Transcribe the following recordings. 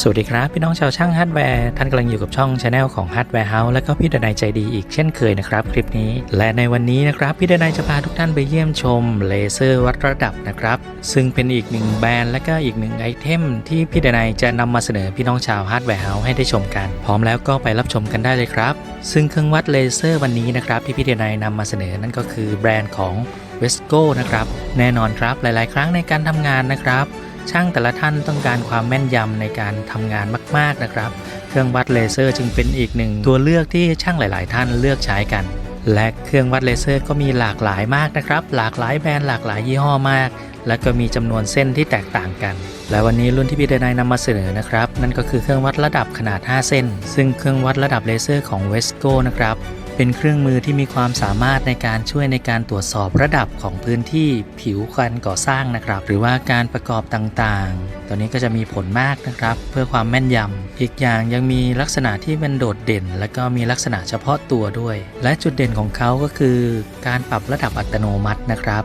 สวัสดีครับ พี่น้องชาวช่างฮาร์ดแวร์ท่านกำลังอยู่กับช่องชาแนลของฮาร์ดแวร์เฮาส์และก็พี่ดนายใจดีอีกเช่นเคยนะครับ คลิปนี้ และในวันนี้นะครับพี่ดนายจะพาทุกท่านไปเยี่ยมชมเลเซอร์วัดระดับนะครับ ซึ่งเป็นอีกหนึ่งแบรนด์และก็อีกหนึ่งไอเทมที่พี่ดนายจะนำมาเสนอพี่น้องชาวฮาร์ดแวร์เฮาส์ให้ได้ชมกัน พร้อมแล้วก็ไปรับชมกันได้เลยครับ ซึ่งเครื่องวัดเลเซอร์วันนี้นะครับที่พี่ดนายนำมาเสนอนั่นก็คือแบรนด์ของเวสโก้นะครับแน่นอนครับหลาย ๆ ครั้งในการทำงานนะครับ ช่างแต่ละท่านต้องการความแม่นยำในการทำงานมาก ๆนะครับ เครื่องวัดเลเซอร์จึงเป็นอีกหนึ่งตัวเลือกที่ช่างหลาย ๆ ท่านเลือกใช้กัน และเครื่องวัดเลเซอร์ก็มีหลากหลายมากนะครับ หลากหลายแบรนด์หลากหลายยี่ห้อมาก และก็มีจำนวนเส้นที่แตกต่างกัน และวันนี้รุ่นที่พี่เดนายนำมาเสนอนะครับ นั่นก็คือเครื่องวัดระดับขนาด 5 เส้น ซึ่งเครื่องวัดระดับเลเซอร์ของเวสโกนะครับ เป็นเครื่องมือที่มีความสามารถในการช่วยในการตรวจสอบระดับของพื้นที่ผิวการก่อสร้างนะครับ หรือว่าการประกอบต่างๆ ตัวนี้ก็จะมีผลมากนะครับ เพื่อความแม่นยำอีกอย่างยังมีลักษณะที่เป็นโดดเด่น และก็มีลักษณะเฉพาะตัวด้วย และจุดเด่นของเขาก็คือ การปรับระดับอัตโนมัตินะครับ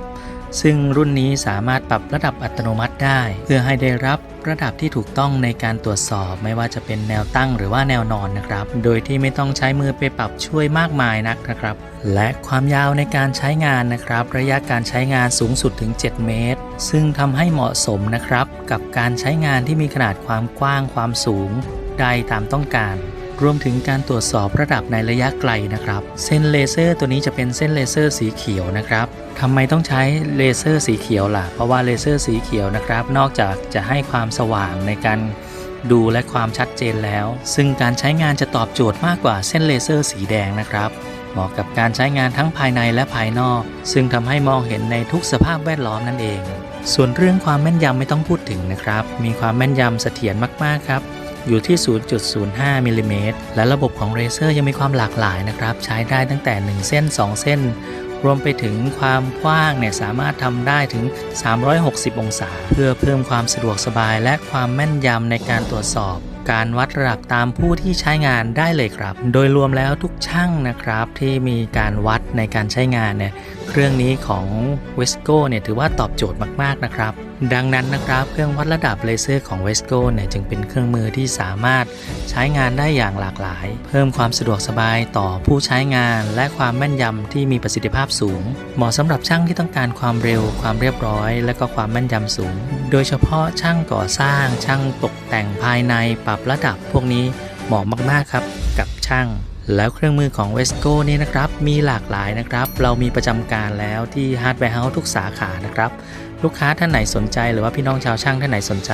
ซึ่งรุ่นนี้สามารถปรับระดับอัตโนมัติได้ เพื่อให้ได้รับระดับที่ถูกต้องในการตรวจสอบไม่ว่าจะเป็นแนวตั้งหรือว่าแนวนอนนะครับ โดยที่ไม่ต้องใช้มือไปปรับช่วยมากมายนักนะครับ และความยาวในการใช้งานนะครับ ระยะการใช้งานสูงสุดถึง 7 เมตร ซึ่งทำให้เหมาะสมนะครับ กับการใช้งานที่มีขนาดความกว้างความสูง ได้ตามต้องการ รวมถึงการตรวจสอบระดับในระยะไกลนะครับ เส้นเลเซอร์ตัวนี้จะเป็นเส้นเลเซอร์สีเขียวนะครับ ทำไมต้องใช้เลเซอร์สีเขียวล่ะ เพราะว่าเลเซอร์สีเขียวนะครับ นอกจากจะให้ความสว่างในการดูและความชัดเจนแล้ว ซึ่งการใช้งานจะตอบโจทย์มากกว่าเส้นเลเซอร์สีแดงนะครับเหมาะกับการใช้งานทั้งภายในและภายนอก ซึ่งทำให้มองเห็นในทุกสภาพแวดล้อมนั่นเอง ส่วนเรื่องความแม่นยำไม่ต้องพูดถึงนะครับ มีความแม่นยำเสถียรมากๆครับอยู่ที่ 0.05มิลลิเมตรและระบบของเรเซอร์ยังมีความหลากหลายนะครับ ใช้ได้ตั้งแต่ 1 เส้น 2 เส้น รวมไปถึงความกว้างเนี่ยสามารถทำได้ถึง 360 องศา เพื่อเพิ่มความสะดวกสบายและความแม่นยำในการตรวจสอบ การวัดระดับตามผู้ที่ใช้งานได้เลยครับ โดยรวมแล้วทุกช่างนะครับที่มีการวัดในการใช้งานเนี่ยเครื่องนี้ของ w e s c o เนี่ยถือว่าตอบโจทย์มากๆนะครับ ดังนั้นนะครับ เครื่องวัดระดับเลเซอร์ของ w e s c o เนี่ยจึงเป็นเครื่องมือที่สามารถใช้งานได้อย่างหลากหลาย เพิ่มความสะดวกสบายต่อผู้ใช้งาน และความแม่นยำที่มีประสิทธิภาพสูง เหมาะสำหรับช่างที่ต้องการความเร็ว ความเรียบร้อย และก็ความแม่นยำสูง โดยเฉพาะช่างก่อสร้าง ช่างตกแต่งภายในปรับระดับ พวกนี้เหมาะมากๆครับกับช่างแล้วเครื่องมือของ w e s c o นี่นะครับ มีหลากหลายนะครับ เรามีประจำการแล้วที่ Hardware House ทุกสาขานะครับ ลูกค้าท่านไหนสนใจหรือว่าพี่น้องชาวช่างท่านไหนสนใจ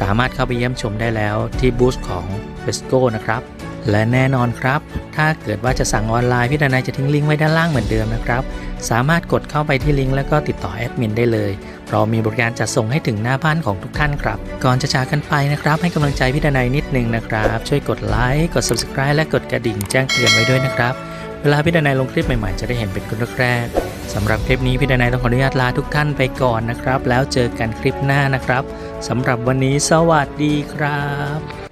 สามารถเข้าไปเยี่ยมชมได้แล้วที่บูธของ w e s c o นะครับ และแน่นอนครับ ถ้าเกิดว่าจะสั่งออนไลน์พี่ดนายจะทิ้งลิงก์ไว้ด้านล่างเหมือนเดิมนะครับ สามารถกดเข้าไปที่ลิงก์แล้วก็ติดต่อแอดมินได้เลยเรามีบริการจัดส่งให้ถึงหน้าบ้านของทุกท่านครับ ก่อนจะจากกันไปนะครับ ให้กำลังใจพี่ดนายนิดนึงนะครับ ช่วยกดไลค์กด subscribe และกดกระดิ่งแจ้งเตือนไว้ด้วยนะครับ เวลาพี่ดนายลงคลิปใหม่ๆจะได้เห็นเป็นคนแรก สำหรับคลิปนี้พี่ดนายต้องขออนุญาตลาทุกท่านไปก่อนนะครับ แล้วเจอกันคลิปหน้านะครับสำหรับวันนี้สวัสดีครับ